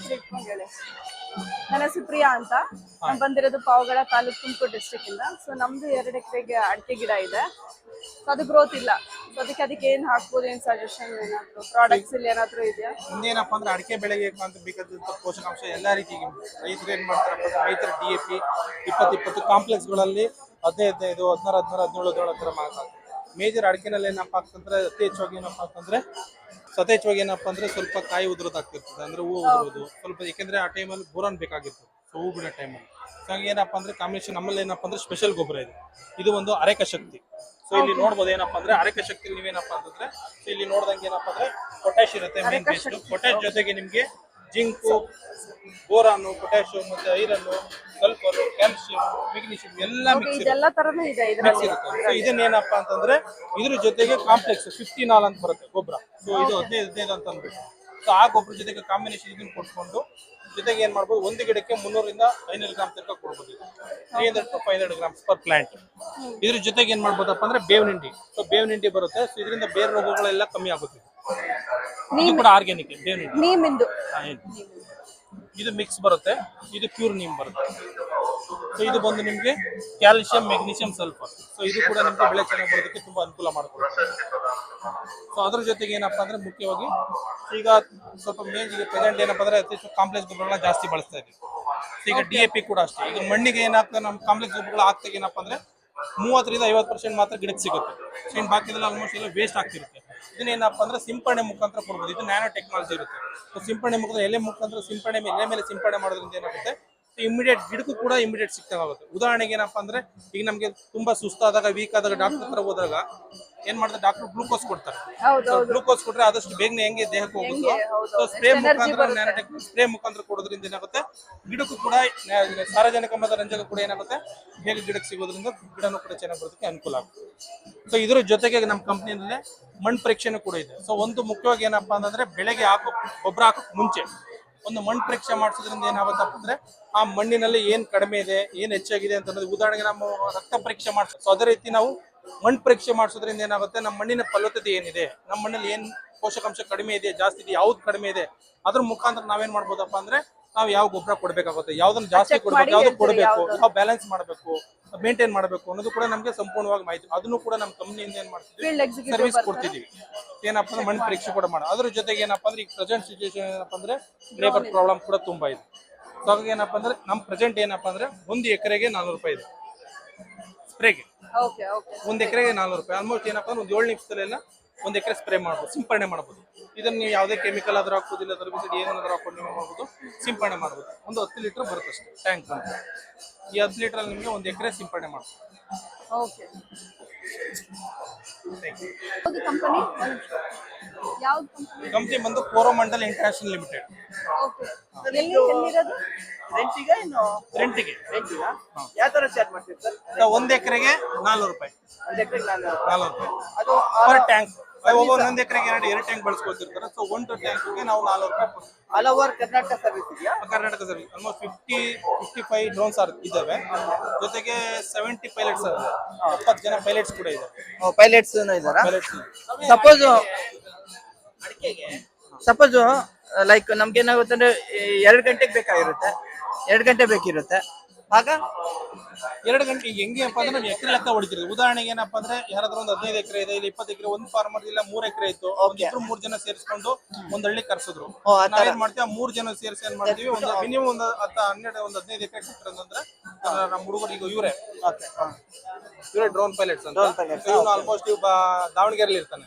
ಹೆಸರು ಇಟ್ಕೊಂಡು ನನ್ನ ಹೆಸರು ಪ್ರಿಯಾ ಅಂತ. ನಾನು ಬಂದಿರೋದು ಪಾವಗಡ ತಾಲೂಕು ತುಮಕೂರು ಡಿಸ್ಟ್ರಿಕ್ಟ್ ಇಂದ. ಸೊ ನಮ್ದು ಎರಡು ಎಕರೆಗೆ ಅಡಿಕೆ ಗಿಡ ಇದೆ. ಸೊ ಅದು ಗ್ರೋತ್ ಇಲ್ಲ. ಸೊ ಅದಕ್ಕೆ ಅದಕ್ಕೆ ಏನ್ ಹಾಕ್ಬೋದು, ಏನ್ ಸಜೆಷನ್ ಏನಾದ್ರು ಪ್ರಾಡಕ್ಟ್ಸ್ ಇಲ್ಲಿ ಏನಾದ್ರು ಇದೆಯಾ? ಇನ್ನೇನಪ್ಪ ಅಂದ್ರೆ ಅಡಿಕೆ ಬೆಳೆಗೆ ಅಂತ ಬೇಕಾದಂಥ ಪೋಷಕಾಂಶ ಎಲ್ಲ ರೀತಿ ರೈತರು ಏನ್ ಮಾಡ್ತಾರಪ್ಪ ಅಂದ್ರೆ ರೈತರ ಡಿ ಎ ಪಿ ಇಪ್ಪತ್ತು ಇಪ್ಪತ್ತು ಕಾಂಪ್ಲೆಕ್ಸ್ಗಳಲ್ಲಿ ಹದಿನೈದು ಹದಿನೈದು, ಹದಿನಾರು ಹದಿನಾರು, ಹದಿನೇಳು ಹದಿನೇಳು ಹತ್ರ ಮಾತಾಡ್ತಾರೆ ಮೇಜರ್ ಅಡಿಕೆನಲ್ಲಿ ಏನಪ್ಪಾ ಅಂತಂದ್ರೆ ಅತಿ ಹೆಚ್ಚಾಗಿ ಏನಪ್ಪಾ ಅಂತಂದ್ರೆ ಸತೇಚ್ವಾಗಿ ಏನಪ್ಪ ಅಂದ್ರೆ ಸ್ವಲ್ಪ ಕಾಯಿ ಉದುರೋದಾಗ್ತಿರ್ತದೆ ಅಂದ್ರೆ ಹೂವು ಉದುರೋದು. ಸ್ವಲ್ಪ ಯಾಕೆಂದ್ರೆ ಆ ಟೈಮಲ್ಲಿ ಬೋರಾನ್ ಬೇಕಾಗಿತ್ತು. ಸೊ ಹೂ ಬಿಡೋ ಟೈಮಲ್ಲಿ ಸೊ ಏನಪ್ಪ ಅಂದ್ರೆ ಕಾಂಬಿನೇಷನ್ ನಮ್ಮಲ್ಲಿ ಏನಪ್ಪ ಅಂದ್ರೆ ಸ್ಪೆಷಲ್ ಗೊಬ್ಬರ ಇದೆ. ಇದು ಒಂದು ಅರೆಕ ಶಕ್ತಿ. ಸೊ ಇಲ್ಲಿ ನೋಡ್ಬೋದು ಏನಪ್ಪ ಅಂದ್ರೆ ಅರೆಕ ಶಕ್ತಿ ನೀವೇನಪ್ಪ ಅಂತಂದ್ರೆ ಇಲ್ಲಿ ನೋಡ್ದಂಗೆ ಏನಪ್ಪ ಅಂದ್ರೆ ಪೊಟ್ಯಾಶ್ ಇರುತ್ತೆ ಮೇನ್ ಬೇಸ್ಟ್ ಪೊಟ್ಯಾಶ್ ಜೊತೆಗೆ ನಿಮ್ಗೆ ಜಿಂಕು ಬೋರಾನು ಪೊಟ್ಯಾಶಿಯಂ ಮತ್ತೆ ಐರನ್ ಸಲ್ಫರ್ ಕ್ಯಾಲ್ಸಿಯಂ ಮೆಗ್ನೀಷಿಯಂ ಎಲ್ಲ ಮಿಕ್ಸ್ ಇರುತ್ತೆ ಇದೆಲ್ಲ ತರನು ಇದೆ ಮಿಕ್ಸ್ ಇದರಲ್ಲಿ. ಇರುತ್ತೆ. ಸೊ ಇದನ್ನೇನಪ್ಪ ಅಂತಂದ್ರೆ ಇದ್ರ ಜೊತೆಗೆ ಕಾಂಪ್ಲೆಕ್ಸ್ ಫಿಫ್ಟಿ ನಾಲ್ ಅಂತ ಬರುತ್ತೆ ಗೊಬ್ಬರ. ಸೊ ಇದು ಹದಿನೈದು ಹದಿನೈದು ಅಂತ ಅಂದ್ಬಿಟ್ಟು. ಸೊ ಆ ಗೊಬ್ಬರ ಜೊತೆಗೆ ಕಾಂಬಿನೇಷನ್ ಇದನ್ನ ಕೊಟ್ಕೊಂಡು ಜೊತೆಗೆ ಏನ್ ಮಾಡ್ಬೋದು ಒಂದು ಗಿಡಕ್ಕೆ ಮುನ್ನೂರಿಂದ ಐನೂರು ಗ್ರಾಮ್ ತನಕ ಕೊಡ್ಬೋದು. Three hundred to five hundred grams per plant ಇದ್ರ ಜೊತೆಗೆ ಏನ್ ಮಾಡ್ಬೋದಪ್ಪ ಅಂದ್ರೆ ಬೇವಿನ ಹಿಂಡಿ. ಸೊ ಬೇವಿನ ಹಿಂಡಿ ಬರುತ್ತೆ. ಸೊ ಇದರಿಂದ ಬೇರೆ ರೋಗಗಳೆಲ್ಲ ಕಮ್ಮಿ ಆಗುತ್ತೆ. ಇದು ಕೂಡ ಆರ್ಗ್ಯಾನಿಕ್ ನೀಮಿಂದು. ಹಾ, ಹೇಳಿ. ಇದು ಮಿಕ್ಸ್ ಬರುತ್ತೆ. ಇದು ಪ್ಯೂರ್ ನೀಮ್ ಬರುತ್ತೆ. ಸೊ ಇದು ಬಂದು ನಿಮಗೆ ಕ್ಯಾಲ್ಸಿಯಂ ಮೆಗ್ನೀಷಿಯಂ ಸಲ್ಫರ್ ಸೊ ಇದು ಕೂಡ ನಿಮಗೆ ಬೆಳೆ ಚೆನ್ನಾಗಿ ಬರೋದಕ್ಕೆ ತುಂಬಾ ಅನುಕೂಲ ಮಾಡಿಕೊಡುತ್ತೆ. ಸೊ ಅದ್ರ ಜೊತೆಗೆ ಏನಪ್ಪಾ ಅಂದ್ರೆ ಮುಖ್ಯವಾಗಿ ಈಗ ಸ್ವಲ್ಪ ಮೇನ್ ಈಗ ಪ್ರೆಸೆಂಟ್ ಏನಪ್ಪಾ ಅಂದ್ರೆ ಅತಿ ಹೆಚ್ಚು ಕಾಂಪ್ಲೆಕ್ಸ್ ಗೊಬ್ಬರಗಳನ್ನ ಜಾಸ್ತಿ ಬಳಸ್ತಾ ಇದ್ದೀವಿ. So ಈಗ ಡಿ ಎ ಪಿ ಕೂಡ ಅಷ್ಟೇ. ಈಗ ಮಣ್ಣಿಗೆ ಏನಾಗ್ತದೆ ನಮ್ಮ ಕಾಂಪ್ಲೆಕ್ಸ್ ಗೊಬ್ಬರಗಳು ಹಾಕ್ತಾಗ ಏನಪ್ಪಾ ಅಂದ್ರೆ ಮೂವತ್ತರಿಂದ ಐವತ್ತು ಪರ್ಸೆಂಟ್ ಮಾತ್ರ ಗಿಡಕ್ಕೆ ಸಿಗುತ್ತೆ. ಸೊ ಇನ್ನು ಬಾಕಿದೆಲ್ಲ ಆಲ್ಮೋಸ್ಟ್ ಎಲ್ಲ ವೇಸ್ಟ್ ಆಗ್ತಿರುತ್ತೆ. ಇದನ್ನೇನಪ್ಪ ಅಂದ್ರೆ ಸಿಂಪಡಣೆ ಮುಖಾಂತರ ಕೊಡ್ಬೋದು. ಇದು ನ್ಯಾನೋ ಟೆಕ್ನಾಲಜಿ ಇರುತ್ತೆ. ಸೊ ಸಿಂಪಡಣೆ ಮುಖಾಂತರ ಎಲೆ ಮುಖಾಂತರ ಸಿಂಪಡಣೆ ಎಲೆ ಮೇಲೆ ಸಿಂಪಡಣೆ ಮಾಡೋದ್ರಿಂದ ಏನಾಗುತ್ತೆ? ಇಮಿಡಿಯೇಟ್ ಗಿಡಕ್ಕೂ ಕೂಡ ಇಮಿಡಿಯೇಟ್ ಸಿಗ್ತಾಗುತ್ತೆ ಉದಾಹರಣೆಗೆ ಏನಪ್ಪಾ ಅಂದ್ರೆ, ಈಗ ನಮಗೆ ತುಂಬಾ ಸುಸ್ತಾದಾಗ ವೀಕ್ ಆದಾಗ ಡಾಕ್ಟರ್ ಹತ್ರ ಹೋದಾಗ ಏನ್ ಮಾಡ್ತಾರೆ? ಡಾಕ್ಟರ್ ಗ್ಲೂಕೋಸ್ ಕೊಡ್ತಾರೆ. ಗ್ಲೂಕೋಸ್ ಕೊಟ್ರೆ ಆದಷ್ಟು ಬೇಗನೆ ಹೆಂಗೆ ದೇಹಕ್ಕೆ ಹೋಗುತ್ತೋ? ಹೆಂಗೆ, ಸೊ ಸ್ಪ್ರೇ ಮುಖಾಂತರ ನ್ಯಾನೋಟೆಕ್ ಸ್ಪ್ರೇ ಮುಖಾಂತರ ಕೊಡೋದ್ರಿಂದ ಏನಾಗುತ್ತೆ? ಗಿಡಕ್ಕೂ ಕೂಡ ಸಾರ್ವಜನಿಕ ಸಾರಜನಕ ಮತ್ತು ರಂಜಕ ಕೂಡ ಏನಾಗುತ್ತೆ? ಬೇಗ ಗಿಡಕ್ಕೆ ಸಿಗೋದ್ರಿಂದ ಗಿಡನೂ ಕೂಡ ಚೆನ್ನಾಗಿ ಬರೋದಕ್ಕೆ ಅನುಕೂಲ ಆಗುತ್ತೆ. ಸೊ ಇದ್ರ ಜೊತೆಗೆ ನಮ್ಮ ಕಂಪ್ನಿಯಲ್ಲೇ ಮಣ್ಣು ಪರೀಕ್ಷೆನು ಕೂಡ ಇದೆ. ಸೊ ಒಂದು ಮುಖ್ಯವಾಗಿ ಏನಪ್ಪಾ ಅಂತಂದ್ರೆ ಬೆಳೆಗೆ ಹಾಕೋ ಗೊಬ್ಬರ ಹಾಕೋಕ್ ಮುಂಚೆ ಒಂದು ಮಣ್ಣು ಪರೀಕ್ಷೆ ಮಾಡಿಸೋದ್ರಿಂದ ಏನಾಗುತ್ತಪ್ಪ ಅಂದ್ರೆ ಆ ಮಣ್ಣಿನಲ್ಲಿ ಏನ್ ಕಡಿಮೆ ಇದೆ ಏನ್ ಹೆಚ್ಚಾಗಿದೆ ಅಂತ ಅನ್ನೋದು ಉದಾಹರಣೆಗೆ ನಾವು ರಕ್ತ ಪರೀಕ್ಷೆ ಮಾಡ್ತೀವಿ ಸೊ ಅದೇ ರೀತಿ ನಾವು ಮಣ್ಣು ಪರೀಕ್ಷೆ ಮಾಡಿಸೋದ್ರಿಂದ ಏನಾಗುತ್ತೆ? ನಮ್ಮ ಮಣ್ಣಿನ ಫಲವತ್ತತೆ ಏನಿದೆ? ನಮ್ಮ ಮಣ್ಣಲ್ಲಿ ಏನು ಪೋಷಕಾಂಶ ಕಡಿಮೆ ಇದೆ ಜಾಸ್ತಿ ಇದೆ ಯಾವ್ದು ಕಡಿಮೆ ಇದೆ? ಅದ್ರ ಮುಖಾಂತರ ನಾವೇನ್ ಮಾಡ್ಬೋದಪ್ಪ ಅಂದ್ರೆ ನಾವು ಯಾವ ಗೊಬ್ಬರ ಕೊಡ್ಬೇಕಾಗುತ್ತೆ? ಯಾವ್ದನ್ನ ಜಾಸ್ತಿ ಕೊಡ್ಬೇಕು ಯಾವ್ದು ಕೊಡಬೇಕು. ಯಾವ ಬ್ಯಾಲೆನ್ಸ್ ಮಾಡಬೇಕು? ಮೇಂಟೈನ್ ಮಾಡಬೇಕು ಅನ್ನೋದು ಕೂಡ ನಮಗೆ ಸಂಪೂರ್ಣವಾಗಿ ಮಾಹಿತಿ. ಅದನ್ನು ಕೂಡ ನಮ್ಮ ಕಂಪ್ನಿಯಿಂದ ಏನ್ ಮಾಡ್ತೀವಿ ಸರ್ವಿಸ್ ಕೊಡ್ತಿದ್ದೀವಿ. ಕೊಡ್ತಿದೀವಿ ಏನಪ್ಪ ಅಂದ್ರೆ ಮಣ್ಣು ಪರೀಕ್ಷೆ ಕೂಡ ಮಾಡೋದು ಅದ್ರ ಜೊತೆಗೆ ಏನಪ್ಪ ಅಂದ್ರೆ ಈಗ ಪ್ರೆಸೆಂಟ್ ಸಿಚುವೇಶನ್ ಏನಪ್ಪ ಅಂದ್ರೆ ಲೇಬರ್ ಪ್ರಾಬ್ಲಮ್ ಕೂಡ ತುಂಬಾ ಇದೆ. ಸೊ ಹಾಗಾಗಿ ಏನಪ್ಪ ಅಂದ್ರೆ ನಮ್ಮ ಪ್ರೆಸೆಂಟ್ ಏನಪ್ಪಾ ಅಂದ್ರೆ ಒಂದು ಎಕರೆಗೆ ನಾನ್ನೂರು ರೂಪಾಯಿ ಇದೆ. ಸ್ಪ್ರೇಗೆ ಓಕೆ ಓಕೆ. ಒಂದು ಎಕರೆಗೆ ನಾನೂರು ರೂಪಾಯಿ. ಆಲ್ಮೋಸ್ಟ್ ಏನಪ್ಪ ಅಂದ್ರೆ ಒಂದು ಏಳು ನಿಮಿಷದಲ್ಲೆಲ್ಲ ಒಂದ್ ಎಕರೆ ಸ್ಪ್ರೇ ಮಾಡ್ಬೋದು ಸಿಂಪರಣೆ ಮಾಡ್ಬೋದು. ಇದನ್ನ ನೀವು ಯಾವುದೇ ಕೆಮಿಕಲ್ ಆದ್ರೂ ಹಾಕೋದಿಲ್ಲ ಸರ್ವಿಸಿಡ್ ಏನಾದ್ರೂ ಹಾಕೊಂಡು ನೀವು ಮಾಡ್ಬೋದು ಸಿಂಪರಣೆ ಮಾಡ್ಬೋದು. ಒಂದು ಹತ್ತು ಲೀಟರ್ ಬರುತ್ತೆ ಅಷ್ಟೇ ಟ್ಯಾಂಕ್ ಈ ಹತ್ತು ಲೀಟರ್ ನಿಮಗೆ ಒಂದು ಎಕರೆ ಸಿಂಪಡಣೆ ಮಾಡ್ಬೋದು. ಓಕೆ. ಯಾವ್ದು ಕಂಪನಿ ಯಾವ್ದು ಕಂಪನಿ ಕಂಪ್ನಿ ಬಂದು ಕೋರಮಂಡಲ್ ಇಂಟರ್ನ್ಯಾಷನಲ್ ಲಿಮಿಟೆಡ್. ಓಕೆ. ಎಲ್ಲಿ ಎಲ್ಲಿರೋದು? ರೆಂಟಿಗೆ ಇನ್ನು ರೆಂಟಿಗೆ. ರೆಂಟಿಗ? ಯಾವ ತರ ಚಾರ್ಜ್ ಮಾಡ್ತೀರಿ ಸರ್? ಒಂದು ಎಕರೆಗೆ ನಾಲ್ಕು ರೂಪಾಯಿ. ಒಂದು ಎಕರೆಗೆ ನಾನು ನಾನ್ನೂರು ರೂಪಾಯಿ. ಅದು ಪರ್ ಟ್ಯಾಂಕ್ ಒಂದೊಂದು ಎಕರೆಗೆ ಎರಡು ಎರಡು ಟ್ಯಾಂಕ್ ಬಳಸ್ಕೊತಿರ್ತಾರೆ. ಸೊ ಒಂದು ಟ್ಯಾಂಕ್ಗೆ ನಾವು ನಾಲ್ಕು ರೂಪಾಯಿ. ಆಲ್ ಓವರ್ ಕರ್ನಾಟಕ ಸರ್ವಿಸ್ ಇದೆಯಾ? Karnataka service almost fifty fifty five drones ಇದ್ದಾವೆ ಜೊತೆಗೆ ಸೆವೆಂಟಿ ಪೈಲಟ್ಸ್ ಎಪ್ಪತ್ತು ಜನ ಪೈಲಟ್ಸ್ ಕೂಡ ಇದ್ದಾರೆ ಪೈಲಟ್ಸ್ ಇದಾರಾ? ಸಪೋಸ್ ಸಪೋಸ್ ಲೈಕ್ ನಮ್ಗೆ ಏನಾಗುತ್ತೆ ಅಂದ್ರೆ ಎರಡು ಗಂಟೆಗೆ ಬೇಕಾಗಿರುತ್ತೆ. ಎರಡು ಗಂಟೆ ಬೇಕಿರುತ್ತೆ. ಆಗ ಎರಡು ಗಂಟೆ ಹೆಂಗೇಪ್ಪ ಅಂದ್ರೆ ನಾವು ಎಕರೆ ಲೆಕ್ಕ ಹೊಡಿತೀರಿ ಉದಾಹರಣೆಗೆ ಏನಪ್ಪ ಅಂದ್ರೆ ಯಾರಾದ್ರೂ ಒಂದು ಹದಿನೈದು ಎಕರೆ ಇದೆ ಇಲ್ಲಿ ಇಪ್ಪತ್ತು ಎಕರೆ ಒಂದು ಫಾರ್ಮರ್ ಇಲ್ಲ ಮೂರ್ ಎಕರೆ ಇತ್ತು. ಅವ್ರಿಗೆ ಇಬ್ರು ಮೂರ್ ಜನ ಸೇರಿಸ್ಕೊಂಡು ಒಂದ್ ಹಳ್ಳಿ ಕರ್ಸಿದ್ರು. ಏನ್. ನಾವೇನ್ ಮಾಡ್ತೀವಿ ಮೂರ್ ಜನ ಸೇರಿಸಿ ಏನ್ ಮಾಡ್ತೀವಿ ಒಂದು ಮಿನಿಮಮ್ ಒಂದು ಹತ್ತ ಹನ್ನೆರಡು ಒಂದ್ ಹದಿನೈದು ಎಕರೆ ಕೊಟ್ಟರಂದ್ರೆ ನಮ್ಮ ಹುಡುಗರು ಈಗ ಇವರೇ. ಇವರೇ ಡ್ರೋನ್ ಪೈಲಟ್ಸ್ ಅಂತ. Drone pilots, ಇವನು ಆಲ್ಮೋಸ್ಟ್ ಇವ್ ದಾವಣಗೆರೆಲಿ ಇರ್ತಾನೆ.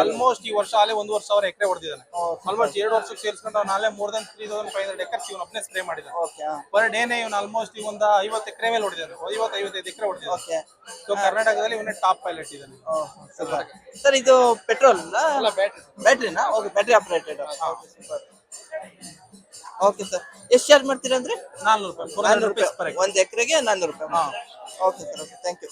ಆಲ್ಮೋಸ್ಟ್ ಈ ವರ್ಷ ಅಲ್ಲೇ ಒಂದು ವರ್ಷ ಸಾವಿರ ಎಕರೆ ಹೊಡೆದಿದ್ದಾನೆ. ಆಲ್ಮೋಸ್ಟ್ ಎರಡು ವರ್ಷಕ್ಕೆ ಸೇರಿಸ್ಕೊಂಡು ಅವ್ನು ಅಲ್ಲೇ more than three thousand five hundred acres ಇವನು ಅಪ್ನೇ ಸ್ಪ್ರೇ ಮಾಡಿದ್ದಾನೆ ಓಕೆ ಪರ್ ಡೇನೆ ಇವನು ಆಲ್ಮೋಸ್ಟ್ ಈಗ ಒಂದು ಐವತ್ತು ಎಕರೆ ಮೇಲೆ ಹೊಡೆದಿದ್ದಾನೆ. ಐವತ್ತು ಐವತ್ತೈದು ಎಕರೆ ಹೊಡೆದಿದ್ದಾನೆ. ಓಕೆ. ಸೊ ಕರ್ನಾಟಕದಲ್ಲಿ ಇವನೇ ಟಾಪ್ ಪೈಲಟ್ ಇದ್ದಾನೆ. ಸರ್ ಇದು ಪೆಟ್ರೋಲ್ ಅಲ್ಲ? Battery ಬ್ಯಾಟ್ರಿನಾ okay battery operated okay sir ಎಷ್ಟು ಚಾರ್ಜ್ ಮಾಡ್ತೀರಾ ಅಂದ್ರೆ? ನಾನ್ನೂರು ರೂಪಾಯಿ. ನಾನ್ನೂರು ರೂಪಾಯಿ. ಒಂದು ಎಕರೆಗೆ ನಾನ್ನೂರು ರೂಪಾಯಿ okay sir okay thank you